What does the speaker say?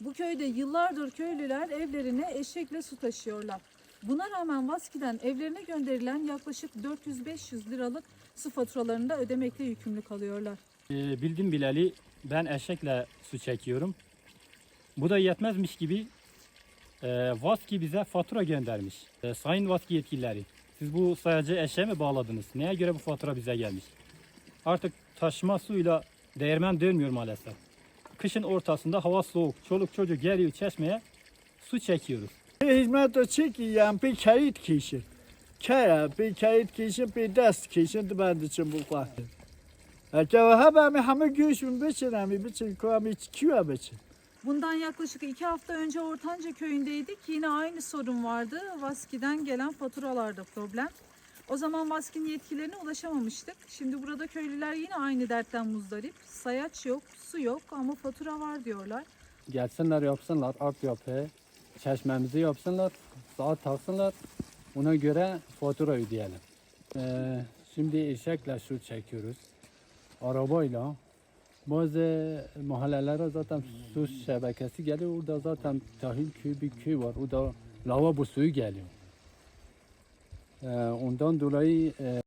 Bu köyde yıllardır köylüler evlerine eşekle su taşıyorlar. Buna rağmen Vaski'den evlerine gönderilen yaklaşık 400-500 liralık su faturalarını da ödemekle yükümlü kalıyorlar. Ee, bildim bileli ben eşekle su çekiyorum. Bu da yetmezmiş gibi e, Vaski bize fatura göndermiş. E, sayın Vaski yetkilileri, siz bu sayacı eşeğe mi bağladınız? Neye göre bu fatura bize gelmiş? Artık taşıma suyla değirmen dönmüyor maalesef. Kışın ortasında hava soğuk, çoluk çocuk geliyor çeşmeye su çekiyoruz. hizmet o çekiyem bir kayıt kişi. Kaya bir kayıt kişi bir dest kişi de ben için bu var. Eğer haber mi hamı görüşüm biçin ami biçin kuami kiwa biçin. Bundan yaklaşık iki hafta önce Ortanca köyündeydik. Yine aynı sorun vardı. Vaski'den gelen faturalarda problem. O zaman Vaski'nin yetkilerine ulaşamamıştık. Şimdi burada köylüler yine aynı dertten muzdarip. Sayaç yok, su yok ama fatura var diyorlar. gelsinler yapsınlar altyapı, çeşmemizi yapsınlar, saat taksınlar. Ona göre fatura ödeyelim. Ee, şimdi eşekle su çekiyoruz. Arabayla. Bazı mahallelere zaten su şebekesi geliyor. Orada zaten Tahil köyü bir köy var. Orada lavabo suyu geliyor. Ee, ondan dolayı e,